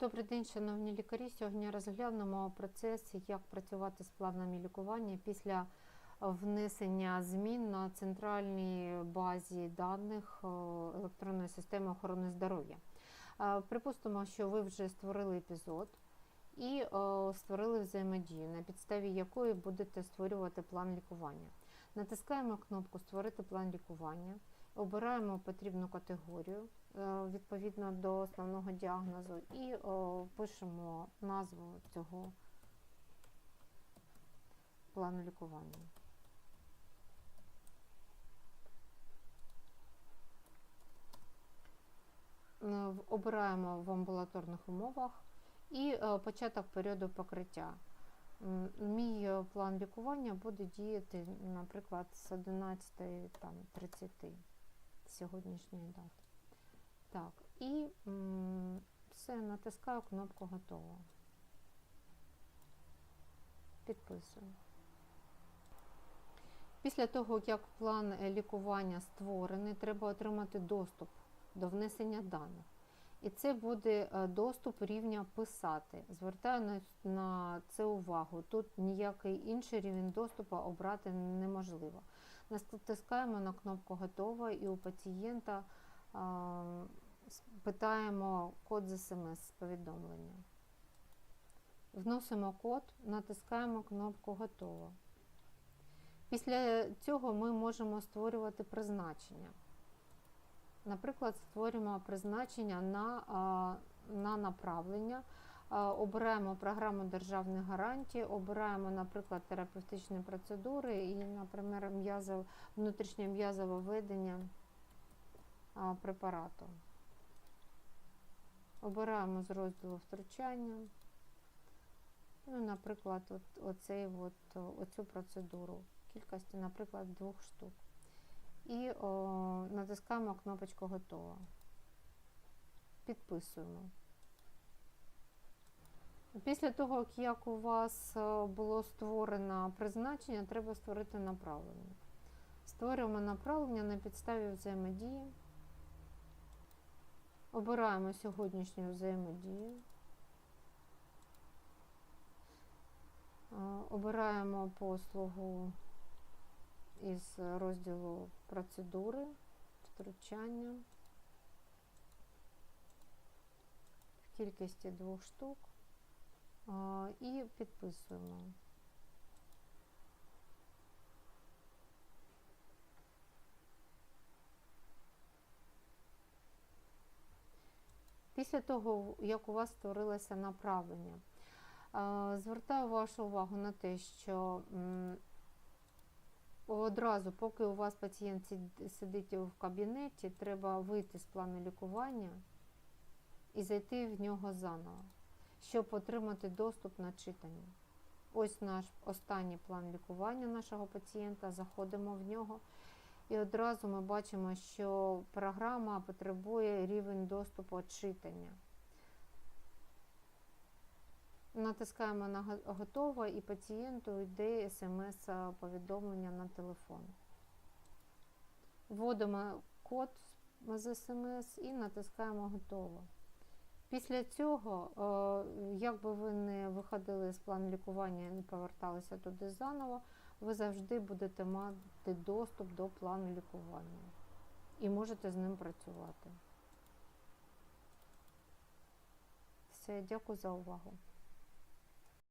Добрий день, шановні лікарі. Сьогодні розглянемо процес, як працювати з планами лікування після внесення змін на центральній базі даних е, електронної системи охорони здоров'я. Е, Припустимо, що ви вже створили епізод і е, створили взаємодію, на підставі якої будете створювати план лікування. Натискаємо кнопку Створити план лікування, обираємо потрібну категорію е, відповідно до основного діагнозу і пишемо назву цього плану лікування. Е, Обираємо в амбулаторних умовах і е, початок періоду покриття. Мій план лікування буде діяти, наприклад, з 11.30 сьогоднішньої дати. Так, і все, натискаю кнопку Готово. Підписую. Після того, як план е, лікування створений, треба отримати доступ до внесення даних. І це буде е, доступ рівня писати. Звертаю на це увагу. Тут ніякий інший рівень доступу обрати неможливо. Натискаємо на кнопку Готово і у пацієнта питаємо код з смс повідомлення. Вносимо код, натискаємо кнопку Готово. Після цього ми можемо створювати призначення. Наприклад, створюємо призначення на, на направлення, обираємо програму державних гарантій, обираємо, наприклад, терапевтичні процедури і, наприклад, м'язов, внутрішнє м'язове ведення препарату. Обираємо з розділу втручання. Ну, наприклад, от, оцей, от, оцю процедуру кількості, наприклад, двох штук і о, натискаємо кнопочку Готово. Підписуємо. Після того, як у вас е, було створено призначення, треба створити направлення. Створюємо направлення на підставі взаємодії. Обираємо сьогоднішню взаємодію. Е, Обираємо послугу із розділу процедури, втручання в кількості двох штук підписуємо. Після того, як у вас створилося направлення, звертаю вашу увагу на те, що Одразу, поки у вас пацієнт сидить в кабінеті, треба вийти з плану лікування і зайти в нього заново, щоб отримати доступ на читання. Ось наш останній план лікування нашого пацієнта. Заходимо в нього, і одразу ми бачимо, що програма потребує рівень доступу читання. Натискаємо на го- готово і пацієнту йде смс-повідомлення на телефон. Вводимо код з смс і натискаємо готово. Після цього, е, як би ви не виходили з плану лікування і не поверталися туди заново, ви завжди будете мати доступ до плану лікування і можете з ним працювати. Все, дякую за увагу.